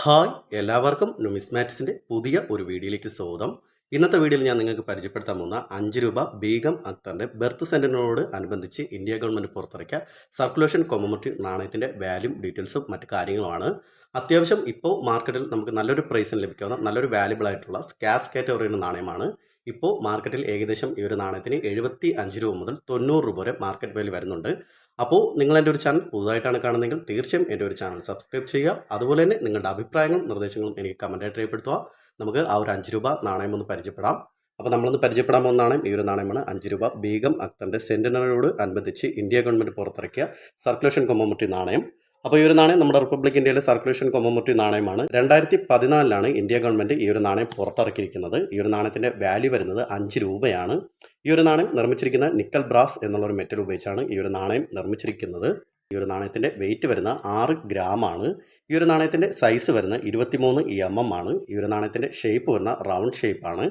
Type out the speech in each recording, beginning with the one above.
Hi എല്ലാവർക്കും നുമിസ്മാറ്റിക്സിന്റെ പുതിയ ഒരു വീഡിയോയിലേക്ക് സ്വാഗതം. ഇന്നത്തെ വീഡിയോയിൽ ഞാൻ നിങ്ങൾക്ക് പരിചയപ്പെടുത്താൻ പോകുന്ന അഞ്ച് രൂപ ബീഗം അക്തറിന്റെ ബർത്ത് സെന്ററിനോട് അനുബന്ധിച്ച് ഇന്ത്യ ഗവൺമെന്റ് പുറത്തിറക്കിയ സർക്കുലേഷൻ കൊമമറ്റി നാണയത്തിന്റെ വാല്യൂ ഡീറ്റെയിൽസും മറ്റു കാര്യങ്ങളുമാണ്. അത്യാവശ്യം ഇപ്പോൾ മാർക്കറ്റിൽ നമുക്ക് നല്ലൊരു പ്രൈസിന് ലഭിക്കാവുന്ന നല്ലൊരു വാല്യബിൾ ആയിട്ടുള്ള സ്കാർസ് കാറ്റഗറിയുടെ നാണയമാണ്. ഇപ്പോൾ മാർക്കറ്റിൽ ഏകദേശം ഈ ഒരു നാണയത്തിന് എഴുപത്തി അഞ്ച് രൂപ മുതൽ തൊണ്ണൂറ് രൂപ വരെ മാർക്കറ്റ് വാല്യൂ വരുന്നുണ്ട്. അപ്പോൾ നിങ്ങൾ എന്റെ ഒരു ചാനൽ പുതുതായിട്ടാണ് കാണുന്നതെങ്കിൽ തീർച്ചയായും എന്റെ ഒരു ചാനൽ സബ്സ്ക്രൈബ് ചെയ്യുക. അതുപോലെ തന്നെ നിങ്ങളുടെ അഭിപ്രായങ്ങളും നിർദ്ദേശങ്ങളും എനിക്ക് കമന്റായിട്ട് രേഖപ്പെടുത്തുക. നമുക്ക് ആ ഒരു അഞ്ച് രൂപ നാണയം ഒന്ന് പരിചയപ്പെടാം. അപ്പോൾ നമ്മളൊന്ന് പരിചയപ്പെടാൻ പോകുന്ന നാണയം ഈ ഒരു നാണയമാണ്. അഞ്ച് രൂപ ബീഗം അക്തറിന്റെ സെന്റിനറിയോട് അനുബന്ധിച്ച് ഇന്ത്യ ഗവൺമെന്റ് പുറത്തിറക്കിയ സർക്കുലേഷൻ കൊമ്പമുട്ടി നാണയം. അപ്പോൾ ഈ ഒരു നാണയം നമ്മുടെ റിപ്പബ്ലിക് ഇന്ത്യയിലെ സർക്കുലേഷൻ കൊമ്മമുട്ടി നാണയമാണ്. രണ്ടായിരത്തി പതിനാലിലാണ് ഇന്ത്യ ഗവൺമെന്റ് ഈ ഒരു നാണയം പുറത്തിറക്കിയിരിക്കുന്നത്. ഈ ഒരു നാണയത്തിന്റെ വാല്യൂ വരുന്നത് അഞ്ച് രൂപയാണ്. ഈ ഒരു നാണയം നിർമ്മിച്ചിരിക്കുന്ന നിക്കൽ ബ്രാസ് എന്നുള്ള ഒരു മെറ്റൽ ഉപയോഗിച്ചാണ് ഈ ഒരു നാണയം നിർമ്മിച്ചിരിക്കുന്നത്. ഈ ഒരു നാണയത്തിന്റെ വെയിറ്റ് വരുന്ന ആറ് ഗ്രാമാണ്. ഈ ഒരു നാണയത്തിന്റെ സൈസ് വരുന്ന ഇരുപത്തിമൂന്ന് എം എം ആണ്. ഈ ഒരു നാണയത്തിന്റെ ഷേപ്പ് വരുന്ന റൗണ്ട് ഷേപ്പാണ്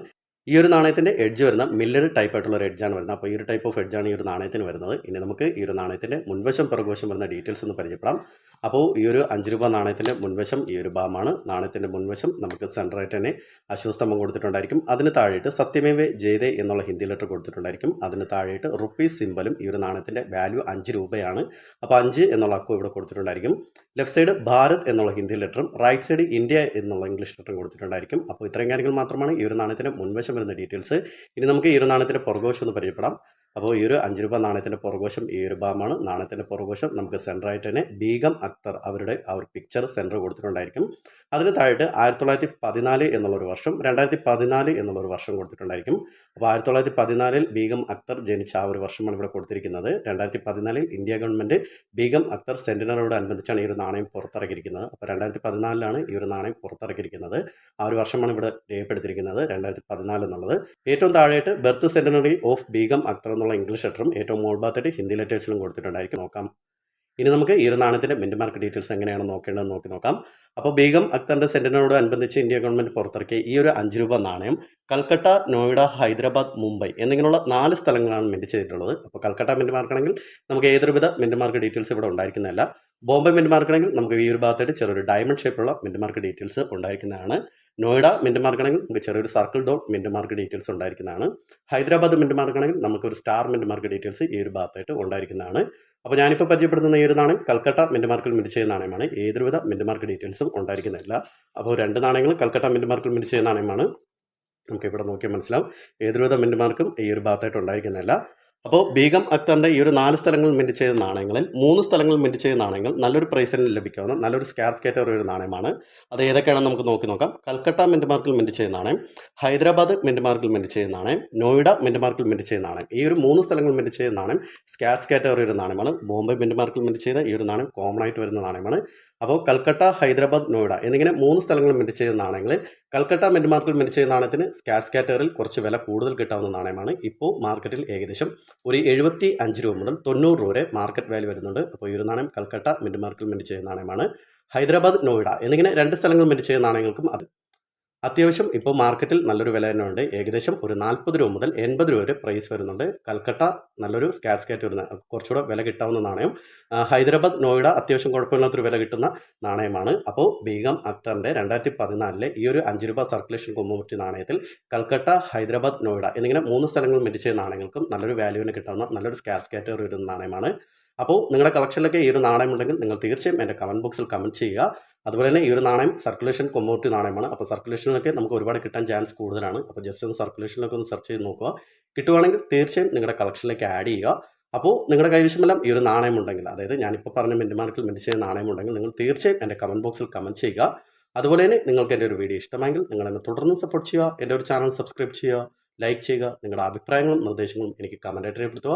ഈ ഒരു നാണയത്തിന്റെ എഡ്ജ് വരുന്ന മില്ലർ ടൈപ്പ് ആയിട്ടുള്ള ഒരു എഡ്ജാണ് വരുന്നത്. അപ്പോൾ ഈ ഒരു ടൈപ്പ് ഓഫ് എഡ്ജാണ് ഈ ഒരു നാണയത്തിന് വരുന്നത്. ഇനി നമുക്ക് ഈ ഒരു നാണയത്തിന്റെ മുൻവശം പിറകുവശം വരുന്ന ഡീറ്റെയിൽസ് ഒന്ന് പരിചയപ്പെടാം. അപ്പോൾ ഈ ഒരു അഞ്ച് രൂപ നാണയത്തിന്റെ മുൻവശം ഈ ഒരു ഭാഗമാണ് നാണയത്തിന്റെ മുൻവശം നമുക്ക് സെന്ററായിട്ട് തന്നെ അശ്വസ്തംഭം കൊടുത്തിട്ടുണ്ടായിരിക്കും. അതിന് താഴെയിട്ട് സത്യമേവേ ജയതേ എന്നുള്ള ഹിന്ദി ലെറ്റർ കൊടുത്തിട്ടുണ്ടായിരിക്കും. അതിന് താഴെയിട്ട് റുപ്പീസ് സിമ്പലും ഈ ഒരു നാണയത്തിന്റെ വാല്യൂ അഞ്ച് രൂപയാണ്. അപ്പോൾ അഞ്ച് എന്നുള്ള അക്കോ ഇവിടെ കൊടുത്തിട്ടുണ്ടായിരിക്കും. ലെഫ്റ്റ് സൈഡ് ഭാരത് എന്നുള്ള ഹിന്ദി ലെറ്ററും റൈറ്റ് സൈഡ് ഇന്ത്യ എന്നുള്ള ഇംഗ്ലീഷ് ലെറ്ററും കൊടുത്തിട്ടുണ്ടായിരിക്കും. അപ്പോൾ ഇത്രയും കാര്യങ്ങൾ മാത്രമാണ് ഈ ഒരു നാണയത്തിന്റെ മുൻവശം വരുന്ന ഡീറ്റെയിൽസ്. ഇനി നമുക്ക് ഈ ഒരു നാണയത്തിന്റെ പുറകോശം ഒന്ന് പരിചയപ്പെടാം. അപ്പോൾ ഈ ഒരു അഞ്ച് രൂപ നാണയത്തിന്റെ പുറകോശം ഈ ഒരു ഭാഗമാണ് നാണയത്തിന്റെ പുറകോശം നമുക്ക് സെന്ററായിട്ട് തന്നെ ബീഗം അക്തർ അവരുടെ ആ ഒരു പിക്ചർ സെന്റർ കൊടുത്തിട്ടുണ്ടായിരിക്കും. അതിന് താഴെട്ട് ആയിരത്തി തൊള്ളായിരത്തി പതിനാല് എന്നുള്ളൊരു വർഷം രണ്ടായിരത്തി പതിനാല് എന്നുള്ളൊരു വർഷം കൊടുത്തിട്ടുണ്ടായിരിക്കും. അപ്പോൾ ആയിരത്തി തൊള്ളായിരത്തി പതിനാലിൽ ബീഗം അക്തർ ജനിച്ച ആ ഒരു വർഷമാണ് ഇവിടെ കൊടുത്തിരിക്കുന്നത്. രണ്ടായിരത്തി പതിനാലിൽ ഇന്ത്യ ഗവൺമെന്റ് ബീഗം അക്തർ സെന്റിനറോട് അനുബന്ധിച്ചാണ് ഈ ഒരു നാണയം പുറത്തിറക്കിയിരിക്കുന്നത്. അപ്പോൾ രണ്ടായിരത്തി പതിനാലിലാണ് ഈ ഒരു നാണയം പുറത്തിറക്കിയിരിക്കുന്നത്. ആ ഒരു വർഷമാണ് ഇവിടെ രേഖപ്പെടുത്തിയിരിക്കുന്നത് രണ്ടായിരത്തി പതിനാല് എന്നുള്ളത്. ഏറ്റവും താഴെയായിട്ട് birth centenary of Begum Akhtar എന്നുള്ള ഇംഗ്ലീഷ് ലെറ്ററും ഏറ്റവും ഭാഗത്തായിട്ട് ഹിന്ദി ലെറ്റേഴ്സിലും കൊടുത്തിട്ടുണ്ടായിരിക്കും. നോക്കാം. ഇനി നമുക്ക് ഈ ഒരു നാണയത്തിന്റെ മിന്റ് മാർക്ക് ഡീറ്റെയിൽസ് എങ്ങനെയാണ് നോക്കേണ്ടതെന്ന് നോക്കി നോക്കാം. അപ്പോൾ ബീഗം അക്തറിന്റെ സെന്റിനോട് അനുബന്ധിച്ച് ഇന്ത്യ ഗവൺമെന്റ് പുറത്തിറക്കിയ ഈ ഒരു അഞ്ച് രൂപ നാണയം കൽക്കട്ട നോയിഡ ഹൈദരാബാദ് മുംബൈ എന്നിങ്ങനെയുള്ള നാല് സ്ഥലങ്ങളാണ് മിന്റ് ചെയ്തിട്ടുള്ളത്. അപ്പോൾ കൽക്കട്ട മിന്റ് മാർക്കാണെങ്കിൽ നമുക്ക് ഏതൊരു വിധ മിന്റ് മാർക്ക് ഡീറ്റെയിൽസ് ഇവിടെ ഉണ്ടായിരിക്കുന്നതല്ല. ബോംബെ മിന്റ് മാർക്കാണെങ്കിൽ നമുക്ക് ഈ ഒരു ഭാഗത്തായിട്ട് ചെറിയൊരു ഡയമണ്ട് ഷേപ്പുള്ള മിന്റ് മാർക്ക് ഡീറ്റെയിൽസ് ഉണ്ടായിരിക്കുന്നതാണ്. നോയിഡ മിന്റ് മാർക്കാണെങ്കിൽ നമുക്ക് ചെറിയൊരു circle dot mint mark details ഉണ്ടായിരിക്കുന്നതാണ്. ഹൈദരാബാദ് മിന്റ് മാർക്കാണെങ്കിൽ നമുക്കൊരു സ്റ്റാർ മിന്റ് മാർക്ക് ഡീറ്റെയിൽസ് ഈ ഒരു ഭാഗത്തായിട്ട് ഉണ്ടായിരിക്കുന്നതാണ്. അപ്പോൾ ഞാനിപ്പോൾ പരിചയപ്പെടുത്തുന്ന ഈ ഒരു നാണയം കൽക്കട്ട മിന്റ് മാർക്കിൽ മിന്റ് ചെയ്യുന്ന നാണയമാണ്. ഏതൊരുവിധ മിന്റ് മാർക്ക് ഡീറ്റെയിൽസും ഉണ്ടായിരിക്കുന്നില്ല അപ്പോൾ രണ്ട് നാണയങ്ങളും കൽക്കട്ട മിന്റ് മാർക്കിൽ മിന്റ് ചെയ്യുന്ന നാണയമാണ്. നമുക്ക് ഇവിടെ നോക്കിയാൽ മനസ്സിലാവും. ഏതൊരുവിധ മിന്റ് മാർക്കും ഈ ഒരു ഭാഗത്തായിട്ട് ഉണ്ടായിരിക്കുന്നില്ല അപ്പോൾ ബീഗം അക്തറിന്റെ ഈ ഒരു നാല് സ്ഥലങ്ങൾ മിന്റ് ചെയ്ത നാണയങ്ങളിൽ മൂന്ന് സ്ഥലങ്ങൾ മിന്റ് ചെയ്ത നാണയങ്ങൾ നല്ലൊരു പ്രൈസിന് ലഭിക്കാവുന്ന നല്ലൊരു സ്കാർസ് കാറ്റഗറി ഒരു നാണയമാണ്. അത് ഏതൊക്കെയാണെന്ന് നമുക്ക് നോക്കി നോക്കാം. കൽക്കട്ട മിന്റ് മാർക്കിൽ മിന്റ് ചെയ്ത നാണയം ഹൈദരാബാദ് മിന്റ് മാർക്കിൽ മിന്റ് ചെയ്ത നാണയം നോയിഡ മിന്റ് മാർക്കിൽ മിന്റ് ചെയ്ത നാണയം. ഈ ഒരു മൂന്ന് സ്ഥലങ്ങൾ മിന്റ് ചെയ്ത നാണയം സ്കാർസ് കാറ്റഗറി ഒരു നാണയമാണ്. ബോംബെ മിന്റ് മാർക്കിൽ മിന്റ് ചെയ്ത ഈ ഒരു നാണയം കോമൺ ആയിട്ട് വരുന്ന നാണയമാണ്. അപ്പോൾ കൽക്കട്ട ഹൈദരാബാദ് നോയിഡ എന്നിങ്ങനെ മൂന്ന് സ്ഥലങ്ങൾ മിന്റ് ചെയ്ത നാണയങ്ങളിൽ കൽക്കട്ട മിന്റ് മാർക്കിൽ മിന്റ് ചെയ്ത നാണയത്തിന് സ്കാർസ് കാറ്റഗറിയിൽ കുറച്ച് വില കൂടുതൽ കിട്ടാവുന്ന നാണയമാണ്. ഇപ്പോൾ മാർക്കറ്റിൽ ഏകദേശം ഒരു എഴുപത്തി അഞ്ച് രൂപ മുതൽ തൊണ്ണൂറ് രൂപ വരെ മാർക്കറ്റ് വാല്യൂ വരുന്നുണ്ട്. അപ്പോൾ ഈ ഒരു നാണയം കൽക്കട്ട മിന്റ് മാർക്കിൽ മിന്റ് ചെയ്യുന്ന നാണയമാണ്. ഹൈദരാബാദ് നോയിഡ എന്നിങ്ങനെ രണ്ട് സ്ഥലങ്ങളിൽ മിന്റ് ചെയ്യുന്ന നാണയങ്ങൾക്കും അത് അത്യാവശ്യം ഇപ്പോൾ മാർക്കറ്റിൽ നല്ലൊരു വില തന്നെ ഉണ്ട് ഏകദേശം ഒരു നാൽപ്പത് രൂപ മുതൽ എൺപത് രൂപ വരെ പ്രൈസ് വരുന്നുണ്ട്. കൽക്കട്ട നല്ലൊരു സ്കാറ്റ് സ്കാറ്റ് വരുന്ന കുറച്ചുകൂടെ വില കിട്ടാവുന്ന നാണയം. ഹൈദരാബാദ് നോയിഡ അത്യാവശ്യം കുഴപ്പമില്ലാത്തൊരു വില കിട്ടുന്ന നാണയമാണ്. അപ്പോൾ ബീഗം അക്തറിന്റെ രണ്ടായിരത്തി പതിനാലിലെ ഈ ഒരു അഞ്ച് രൂപ സർക്കുലേഷൻ കൊമ്പുമുറ്റി നാണയത്തിൽ കൽക്കട്ട ഹൈദരാബാദ് നോയിഡ എന്നിങ്ങനെ മൂന്ന് സ്ഥലങ്ങൾ മെഡിച്ച നാണയങ്ങൾക്കും നല്ലൊരു വാല്യൂവിന് കിട്ടാവുന്ന നല്ലൊരു സ്കാറ്റ് സ്കാറ്റ് വരുന്ന നാണയമാണ്. അപ്പോൾ നിങ്ങളുടെ കളക്ഷനിലൊക്കെ ഈ ഒരു നാണയം ഉണ്ടെങ്കിൽ നിങ്ങൾ തീർച്ചയായും എന്റെ കമന്റ് ബോക്സിൽ കമന്റ് ചെയ്യുക. അതുപോലെ തന്നെ ഈ ഒരു നാണയം സർക്കുലേഷൻ കൊമ്മോട്ടി നാണയമാണ്. അപ്പോൾ സർക്കുലേഷനിലൊക്കെ നമുക്ക് ഒരുപാട് കിട്ടാൻ ചാൻസ് കൂടുതലാണ്. അപ്പോൾ ജസ്റ്റ് ഒന്ന് സർക്കുലേഷനിലൊക്കെ ഒന്ന് സെർച്ച് ചെയ്ത് നോക്കുക. കിട്ടുവാണെങ്കിൽ തീർച്ചയായും നിങ്ങളുടെ കളക്ഷനിലേക്ക് ആഡ് ചെയ്യുക. അപ്പോൾ നിങ്ങളുടെ കൈവശമെല്ലാം ഈ ഒരു നാണയം ഉണ്ടെങ്കിൽ അതായത് ഞാനിപ്പോൾ പറഞ്ഞ മിന്റ് മാർക്കിൽ മിന്റ് ചെയ്ത നാണയം ഉണ്ടെങ്കിൽ നിങ്ങൾ തീർച്ചയായും എന്റെ കമന്റ് ബോക്സിൽ കമന്റ് ചെയ്യുക. അതുപോലെ തന്നെ നിങ്ങൾക്ക് എന്റെ ഒരു വീഡിയോ ഇഷ്ടമെങ്കിൽ നിങ്ങൾ എന്നെ തുടർന്ന് സപ്പോർട്ട് ചെയ്യുക. എന്റെ ഒരു ചാനൽ സബ്സ്ക്രൈബ് ചെയ്യുക ലൈക്ക് ചെയ്യുക. നിങ്ങളുടെ അഭിപ്രായങ്ങളും നിർദ്ദേശങ്ങളും എനിക്ക് കമന്റായിട്ട് രേഖപ്പെടുത്തുക.